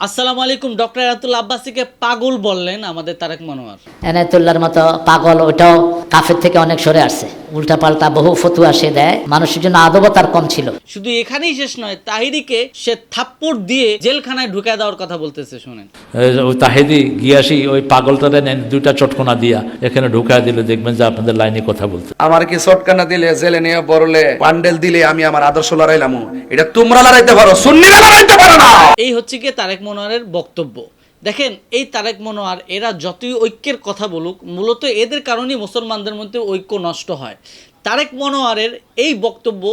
আসসালামু আলাইকুম ডক্টর এরাতুল আব্বাসীকে পাগল বললেন আমাদের তারেক মনোয়ার। এনায়তুল্লাহর মতো পাগল ওইটাও কাফের থেকে অনেক সরে আসছে। উল্টা পাল্টা বহু ফতুয়া সে দেয় মানুষের জন্য আদবও তার কম ছিল। শুধু এখানেই শেষ নয় তাহিরিকে সে থাপ্পড় দিয়ে জেলখানায় ঢুকে দেওয়ার কথা বলতেছে শুনেন। ওই তাহেদি গিয়াসি ওই পাগলটারে নেন দুইটা চটকনা দিয়া এখানে ঢুকায় দিলে দেখবেন যে আপনাদের লাইনে কথা বলতে আমার কি চটকানা দিলে জেলে নিয়ে বড়লে পান্ডেল দিলে আমি আমার আদর্শ লড়াইলাম? এটা তোমরা লড়াইতে পারো সুন্নিরা লড়াইতে পারো না! এই হচ্ছে কি তারেক মনোয়ারের বক্তব্য। দেখেন, এই তারেক মনোয়ার, এরা যতই ঐক্যের কথা বলুক, মূলত এদের কারণেই মুসলমানদের মধ্যে ঐক্য নষ্ট হয়। তারেক মনোয়ারের এই বক্তব্য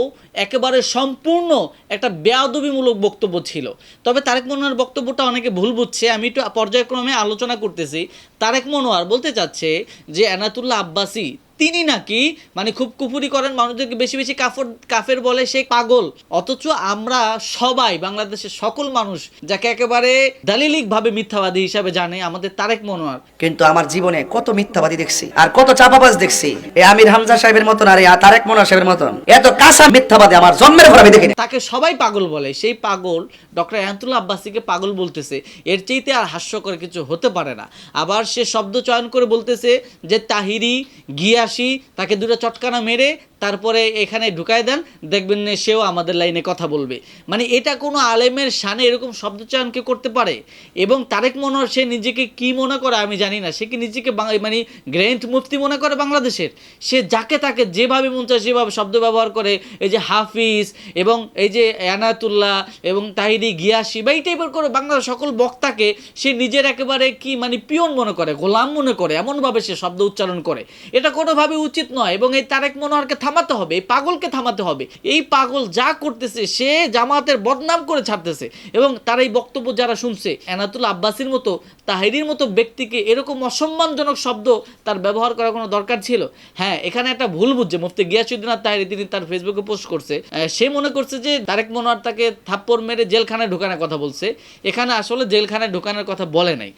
একেবারে সম্পূর্ণ একটা বেয়াদবিমূলক বক্তব্য ছিল। তবে তারেক মনোয়ার বক্তব্যটা অনেকে ভুল বুঝছে, আমি একটু পর্যায়ক্রমে আলোচনা করতেছি। তারেক মনোয়ার বলতে চাচ্ছে যে, এনাতুল্লাহ আব্বাসী তিনি নাকি মানে খুব কুপুরি করেন মানুষদেরকে বেশি বেশি কাফর কাফের বলে সে পাগল। অথচ আমরা সবাই বাংলাদেশের সকল মানুষ যাকে একেবারে দালিলিক ভাবে মিথ্যাবাদী হিসাবে জানে আমাদের তারেক মনোয়ার। কিন্তু আমার জীবনে কত মিথ্যাবাদী দেখছি আর কত চাপাবাজ দেখছি। এই আমির হামজা সাহেবের মতন আর এই তারেক মোনা সাহেবের মতন। এত কাঁচা মিথ্যাবাদী আমার জন্মের পর আমি দেখিনি। তাকে সবাই পাগল বলে সেই পাগল ডক্টর এহাতুল্লাহ আব্বাসীকে পাগল বলতেছে। এর চাইতে আর হাস্যকর কিছু হতে পারে না। আবার সে শব্দ চয়ন করে বলতেছে যে তাহিরি গিয়াসি তাকে দুটো চটকানা মেরে তারপরে এখানে ঢুকায় দেন, দেখবেন না সেও আমাদের লাইনে কথা বলবে। মানে এটা কোনো আলেমের শানে এরকম শব্দ চয়ন কে করতে পারে? এবং তারেক মনোহর সে নিজেকে কি মনে করে আমি জানি না। সে কি নিজেকে মানে গ্র্যান্ড মুফতি মনে করে বাংলাদেশের? সে যাকে তাকে যেভাবে মন চায় সেভাবে শব্দ ব্যবহার করে, এই যে হাফিজ এবং এই যে এনাতুল্লাহ এবং তাহিরি গিয়াসি বা এই টাইপের করে বাংলার সকল বক্তাকে সে নিজের একেবারে কি মানে পিয়ন মনে করে, গোলাম মনে করে, এমনভাবে সে শব্দ উচ্চারণ করে। এটা কোনোভাবে উচিত নয় এবং এই তারেক মনোহরকে থামাতে হবে, এই পাগলকে থামাতে হবে। এই পাগল যা করতেছে, সে জামাতের বদনাম করে ছাড়তেছে। এবং তার এই বক্তব্য যারা শুনছে, এনাতুল আব্বাসির মতো, তাহিরির মতো ব্যক্তিকে এরকম অসম্মানজনক শব্দ তার ব্যবহার করার কোনো দরকার ছিল? হ্যাঁ এখানে একটা ভুল বুঝছে। মুফতি গিয়াসুদ্দিন আর তাহিরি তিনি তার ফেসবুকে পোস্ট করছে। সে মনে করছে যে, তারেক মনোয়ার তাকে থাপ্পড় মেরে জেলখানায় ঢোকানোর কথা বলছে। এখানে আসলে জেলখানায় ঢোকানোর কথা বলে নাই।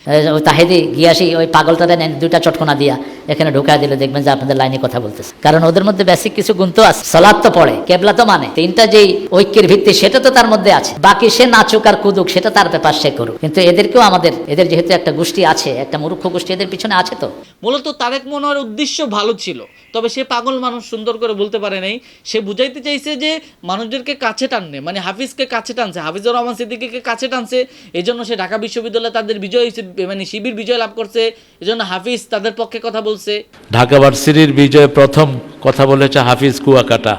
তাহেদি গিয়াসি, ওই পাগলটারে নেন, দুইটা চটকনা দিয়া। এখানে ঢুকায় দিলে দেখবেন যে আপনাদের লাইনে কথা বলতেছে। কারণ ওদের মধ্যে বেসিক কিছু গুণ তো আছে। সলাদ তো পড়ে কেবলা তো মানে। তিনটা যেই ঐক্যের ভিত্তি সেটা তো তার মধ্যে আছে। বাকি সে নাচুক আর কুদুক সেটা তার ব্যাপার সে করুক। কিন্তু এদেরকেও আমাদের এদের যেহেতু একটা গোষ্ঠী আছে একটা মূর্খ গোষ্ঠী এদের পিছনে আছে তো। মূলত তারেক মনোয়ার উদ্দেশ্য ভালো ছিল তবে সে পাগল মানুষ সুন্দর করে বলতে পারে নাই। সে বুঝাইতে চাইছে যে মানুষদেরকে কাছে টাননে মানে হাফিজকে কাছে টানছে হাফিজুর রহমান সিদ্দিকীকে কাছে টানছে এই জন্য সে ঢাকা বিশ্ববিদ্যালয়ে তাদের বিজয় মানে শিবির বিজয় লাভ করছে এজন্য হাফিজ তাদের পক্ষে কথা বলছে। ঢাকা ভার্সিটির বিজয় প্রথম কথা বলেছে হাফিজ কুয়াকাটা।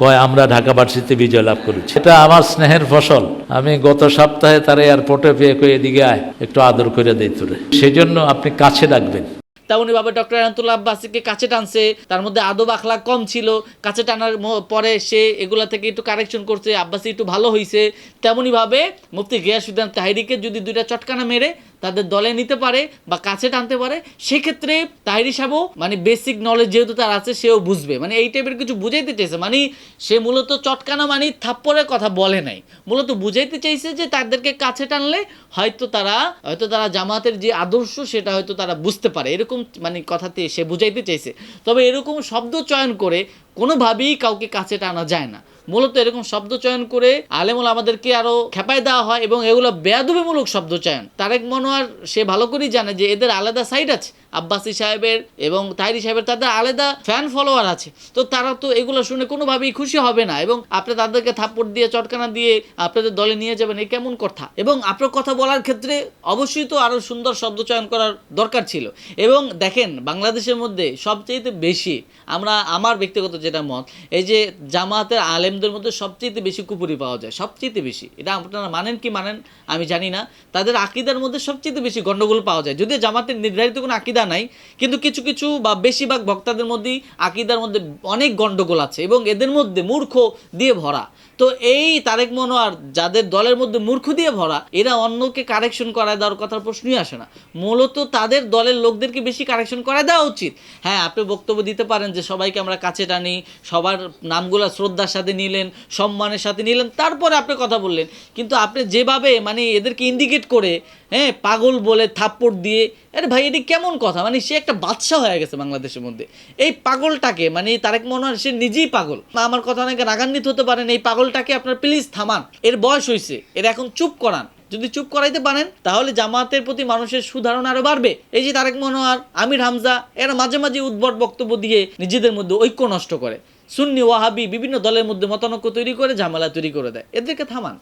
কয়, আমরা ঢাকা ভার্সিটিতে বিজয় লাভ করেছি এটা আমার স্নেহের ফসল। আমি গত সপ্তাহে তার এয়ারপোর্টে পেয়ে কয়ে এদিকে আয়, একটু আদর করে দেই তোরে। সেই জন্য আপনি কাছে রাখবেন তেমনি ভাবে ডক্টর আনতুল্লাহ আব্বাসীকে কাছে টানছে, তার মধ্যে আদব আখলা কম ছিল, কাছে টানার পরে সে এগুলা থেকে একটু কারেকশন করছে, আব্বাসী একটু ভালো হয়েছে তেমনি ভাবে মুফতি গিয়াসুদ্দিন তাহিরিকে যদি দুইটা চটকানা মেরে তাদের দলে নিতে পারে বা কাছে টানতে পারে, সেক্ষেত্রে তাহিরি সাহেবও মানে বেসিক নলেজ যেহেতু তার আছে, সেও বুঝবে। মানে এই টাইপের কিছু বুঝাইতে চাইছে মানে সে মূলত চটকানা মানে থাপ্পড়ের কথা বলে নাই। মূলত বুঝাইতে চাইছে যে তাদেরকে কাছে টানলে হয়তো তারা হয়তো তারা জামাতের যে আদর্শ, সেটা হয়তো তারা বুঝতে পারে। এরকম মানে কথাতে সে বুঝাইতে চাইছে। তবে এরকম শব্দ চয়ন করে কোনোভাবেই কাউকে কাছে টানা যায় না। মূলত এরকম শব্দ চয়ন করে আলেমুল আমাদেরকে আরও খেপায় দেওয়া হয় এবং এগুলো বেয়াদবিমূলক শব্দ চয়ন। তারেক মনোয়ার সে ভালো করেই জানে যে এদের আলাদা সাইড আছে। আব্বাসী সাহেবের এবং তাহিরি সাহেবের তাদের আলাদা ফ্যান ফলোয়ার আছে। তো তারা তো এগুলো শুনে কোনোভাবেই খুশি হবে না এবং আপনি তাদেরকে থাপ্পড় দিয়ে, চটকানা দিয়ে আপনাদের দলে নিয়ে যাবেন এই কেমন কথা? এবং আপনার কথা বলার ক্ষেত্রে অবশ্যই তো আরও সুন্দর শব্দ চয়ন করার দরকার ছিল। এবং দেখেন, বাংলাদেশের মধ্যে সবচেয়ে বেশি আমরা, আমার ব্যক্তিগত যেটা মত, এই যে জামাতের আলেমদের মধ্যে সবচেয়ে বেশি কুপুরি পাওয়া যায় সবচেয়ে বেশি। এটা আপনারা মানেন কি মানেন, আমি জানি না। তাদের আকিদার মধ্যে সবচেয়ে বেশি গন্ডগোল পাওয়া যায়। যদিও জামাতের নির্ধারিত কোনো আকিদা নাই, কিন্তু কিছু কিছু বা বেশিরভাগ বক্তাদের মধ্যেই আকিদার মধ্যে অনেক গন্ডগোল আছে এবং এদের মধ্যে মূর্খ দিয়ে ভরা। তো এই তারেক মনোয়ার যাদের দলের মধ্যে মূর্খ দিয়ে ভরা, এরা অন্যকে কারেকশন করায় দেওয়ার কথার প্রশ্নই আসে না। মূলত তাদের দলের লোকদেরকে বেশি কারেকশন করা দেওয়া উচিত। হ্যাঁ আপনি বক্তব্য দিতে পারেন যে সবাইকে আমরা কাছে টানি, সবার নামগুলো শ্রদ্ধার সাথে নিলেন, সম্মানের সাথে নিলেন, তারপরে আপনি কথা বললেন। কিন্তু আপনি যেভাবে মানে এদেরকে ইন্ডিকেট করে হ্যাঁ পাগল বলে থাপ্পড় দিয়ে, আরে ভাই, এটি কেমন কথা? মানে সে একটা বাদশা হয়ে গেছে বাংলাদেশের মধ্যে। এই পাগলটাকে মানে তারেক মনোয়ার, সে নিজেই পাগল। আমার কথা অনেকে রাগান্বিত হতে পারেন, এই পাগলটাকে আপনার প্লিজ থামান। এর বয়স হয়েছে এর এখন চুপ করান। যদি চুপ করাইতে পারেন, তাহলে জামাতের প্রতি মানুষের সুধারণা আরও বাড়বে। এই যে তারেক মনোয়ার, আমির হামজা, এরা মাঝে মাঝে উদ্ভট বক্তব্য দিয়ে নিজেদের মধ্যে ঐক্য নষ্ট করে। সুন্নি, ওয়াহাবি বিভিন্ন দলের মধ্যে মতানৈক্য তৈরি করে, ঝামেলা তৈরি করে দেয়। এদেরকে থামান।